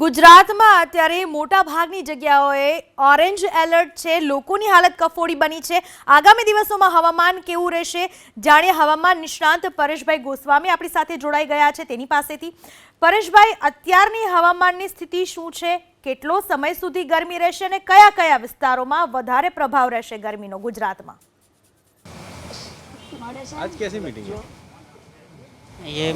ગુજરાતમાં અત્યારે મોટા ભાગની જગ્યાઓએ ઓરેન્જ એલર્ટ છે લોકોની હાલત કફોડી બની છે. આગામી દિવસોમાં હવામાન કેવું રહેશે જાણે હવામાન નિષ્ણાંત પરેશભાઈ ગોસ્વામી આપણી સાથે જોડાઈ ગયા છે તેની પાસેથી. પરેશભાઈ અત્યારની હવામાનની સ્થિતિ શું છે? કેટલો સમય સુધી ગરમી રહેશે અને કયા કયા વિસ્તારોમાં વધારે પ્રભાવ રહેશે ગરમીનો ગુજરાતમાં? આજ કેસી મીટિંગ યે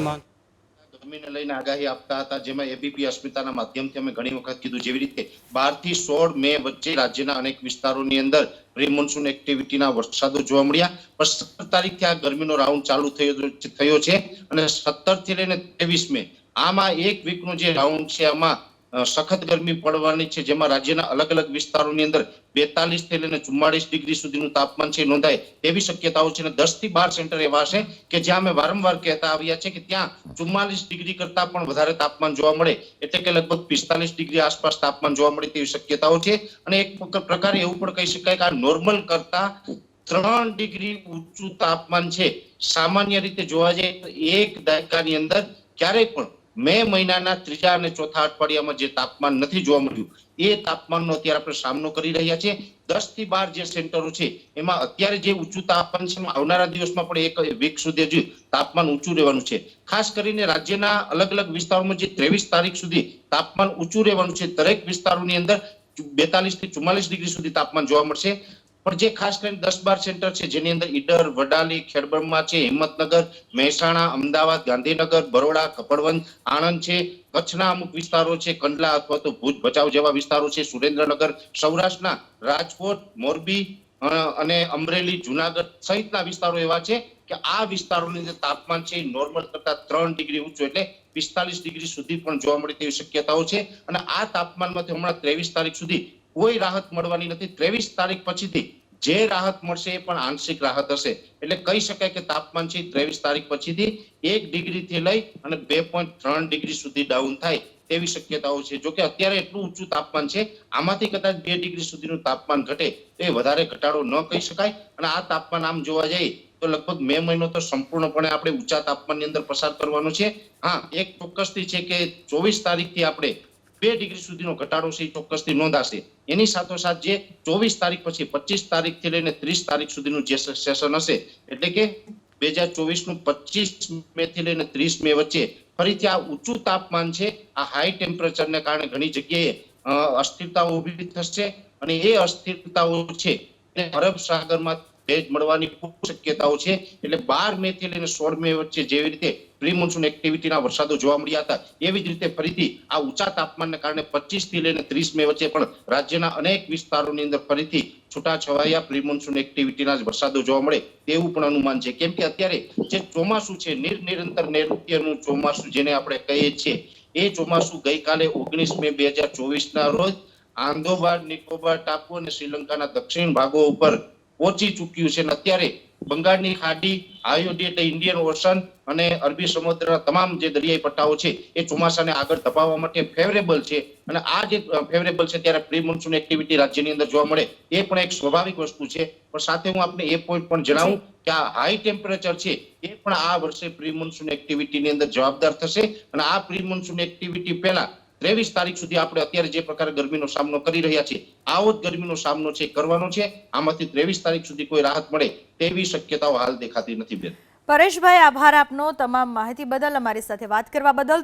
ગરમીને લઈને આગાહી આપતા હતા, જેમાં એબીપી અસ્મિતાના માધ્યમથી અમે ઘણી વખત કીધું જેવી રીતે બારથી સોળ મે વચ્ચે રાજ્યના અનેક વિસ્તારોની અંદર પ્રી મોન્સૂન એક્ટિવિટીના વરસાદો જોવા મળ્યા. પણ સત્તર તારીખથી આ ગરમીનો રાઉન્ડ ચાલુ થયો થયો છે અને સત્તરથી લઈને ત્રેવીસ મે આમાં એક વીકનો જે રાઉન્ડ છે, આમાં સખત ગરમી પડવાની છે, જેમાં રાજ્યના અલગ અલગ વિસ્તારોની અંદર બેતાલીસથી લઈને ચુમ્માળીસ ડિગ્રી સુધીનું તાપમાન છે, નોંધાય તેવી શક્યતાઓ છે. અને દસથી બાર સેન્ટર એવા છે કે જ્યાં અમે વારંવાર કહેતા આવ્યા છે કે ત્યાં ચુમ્માલીસ ડિગ્રી કરતા પણ વધારે તાપમાન જોવા મળે, એટલે કે લગભગ પિસ્તાલીસ ડિગ્રી આસપાસ તાપમાન જોવા મળે તેવી શક્યતાઓ છે. અને એક પ્રક- પ્રકારે એવું પણ કહી શકાય કે આ નોર્મલ કરતા ત્રણ ડિગ્રી ઊંચું તાપમાન છે. સામાન્ય રીતે જોવા જઈએ તો એક દાયકાની અંદર ક્યારેય પણ મે મહિનાના ત્રીજા અને ચોથા અઠવાડિયામાં જે તાપમાન નથી જોવા મળ્યું, એ તાપમાનનો અત્યારે આપણે સામનો કરી રહ્યા છે દસથી બાર જે સેન્ટરો છે, એમાં અત્યારે જે ઊંચું તાપમાન છે આવનારા દિવસમાં પણ એક વીક સુધી હજુ તાપમાન ઊંચું રહેવાનું છે. ખાસ કરીને રાજ્યના અલગ અલગ વિસ્તારોમાં જે ત્રેવીસ તારીખ સુધી તાપમાન ઊંચું રહેવાનું છે, દરેક વિસ્તારોની અંદર બેતાલીસથી ચુમ્માલીસ ડિગ્રી સુધી તાપમાન જોવા મળશે. પણ જે ખાસ કરીને દસ બાર સેન્ટર છે, જેની અંદર ઈડર, વડાલી, ખેડબ્રહ્મા છે, હિંમતનગર, મહેસાણા, અમદાવાદ, ગાંધીનગર, બરોડા, કપડવંજ, આણંદ છે, કચ્છના અમુક વિસ્તારો છે, કંડલા અથવા તો ભુજ ભચાઉ જેવા વિસ્તારો છે, સુરેન્દ્રનગર, સૌરાષ્ટ્રના રાજકોટ, મોરબી અને અમરેલી, જુનાગઢ સહિતના વિસ્તારો એવા છે કે આ વિસ્તારોની અંદર તાપમાન છે, નોર્મલ કરતા ત્રણ ડિગ્રી ઊંચું એટલે પિસ્તાલીસ ડિગ્રી સુધી પણ જોવા મળે તેવી શક્યતાઓ છે. અને આ તાપમાનમાંથી હમણાં ત્રેવીસ તારીખ સુધી કોઈ રાહત મળવાની નથી. ત્રેવીસ તારીખ પછીથી જે રાહત મળશે એ પણ આંશિક રાહત હશે. એટલે કહી શકાય કે તાપમાન છે ત્રેવીસ તારીખ પછીથી એક ડિગ્રીથી લઈ અને બે પોઈન્ટ ત્રણ ડિગ્રી સુધી ડાઉન થાય તેવી શક્યતાઓ છે. જો કે અત્યારે એટલું ઊંચું તાપમાન છે, આમાંથી કદાચ બે ડિગ્રી સુધીનું તાપમાન ઘટે તો એ વધારે ઘટાડો ન કહી શકાય. અને આ તાપમાન આમ જોવા જઈએ તો લગભગ મે મહિનો તો સંપૂર્ણપણે આપણે ઊંચા તાપમાનની અંદર પસાર કરવાનો છે. હા, એક ચોક્કસથી છે કે ચોવીસ તારીખથી આપણે બે ડિગ્રી સુધીનો ઘટાડો છે, એ ચોક્કસથી નોંધાશે. એની સાથોસાથ જે ચોવીસ તારીખ પછી પચીસ તારીખથી લઈને ત્રીસ તારીખ સુધીનું જે સેશન હશે, એટલે કે બે હજાર ચોવીસનું પચીસ મે થી લઈને ત્રીસ મે વચ્ચે ફરીથી આ ઊંચું તાપમાન છે, આ હાઈ ટેમ્પરેચરને કારણે ઘણી જગ્યાએ અસ્થિરતાઓ ઊભી થશે અને એ અસ્થિરતાઓ છે અરબ સાગરમાં ભેજ મળવાની ખૂબ શક્યતાઓ છે. એટલે બાર મે થી લઈને સોળ મે વચ્ચે જેવી રીતે પ્રી મોન્સૂન એક્ટિવિટીના વરસાદો જોવા મળ્યા હતા, એવી જ રીતે ફરીથી આ ઊંચા તાપમાનને કારણે પચીસથી લઈને ત્રીસ મે વચ્ચે પણ રાજ્યના અનેક વિસ્તારોની અંદર ફરીથી છૂટાછવાયા પ્રી મોન્સૂન એક્ટિવિટીના જ વરસાદો જોવા મળે તેવું પણ અનુમાન છે. કેમ કે અત્યારે જે ચોમાસું છે નિરનિરંતર નૈઋત્યનું ચોમાસું જેને આપણે કહીએ છીએ, એ ચોમાસું ગઈકાલે ઓગણીસ મે બે હજાર ચોવીસ ના રોજ આંદોબાર નિકોબાર, ટાપુ અને શ્રીલંકાના દક્ષિણ ભાગો ઉપર પહોંચી ચૂક્યું છે અને અત્યારે બંગાળની ખાડી આયોડેટ ઇન્ડિયન ઓશન અને અરબી સમુદ્રના તમામ જે દરિયાઈ પટ્ટાઓ છે એ ચોમાસાને આગળ ધપાવવા માટે ફેવરેબલ છે. અને આ જે ફેવરેબલ છે ત્યારે પ્રી મોન્સૂન એક્ટિવિટી રાજ્યની અંદર જોવા મળે એ પણ એક સ્વાભાવિક વસ્તુ છે. પણ સાથે હું આપને એ પોઈન્ટ પણ જણાવું કે આ હાઈ ટેમ્પરેચર છે એ પણ આ વર્ષે પ્રી મોન્સૂન એક્ટિવિટીની અંદર જવાબદાર થશે. અને આ પ્રી મોન્સૂન એક્ટિવિટી પહેલા ત્રેવીસ તારીખ સુધી આપણે અત્યારે જે પ્રકારે ગરમીનો સામનો કરી રહ્યા છીએ, આવો જ ગરમીનો સામનો છે, કરવાનો છે. આમાંથી ત્રેવીસ તારીખ સુધી કોઈ રાહત મળે તેવી શક્યતાઓ હાલ દેખાતી નથી બેન. પરેશભાઈ, આભાર આપનો તમામ માહિતી બદલ. અમારી સાથે વાત કરવા બદલ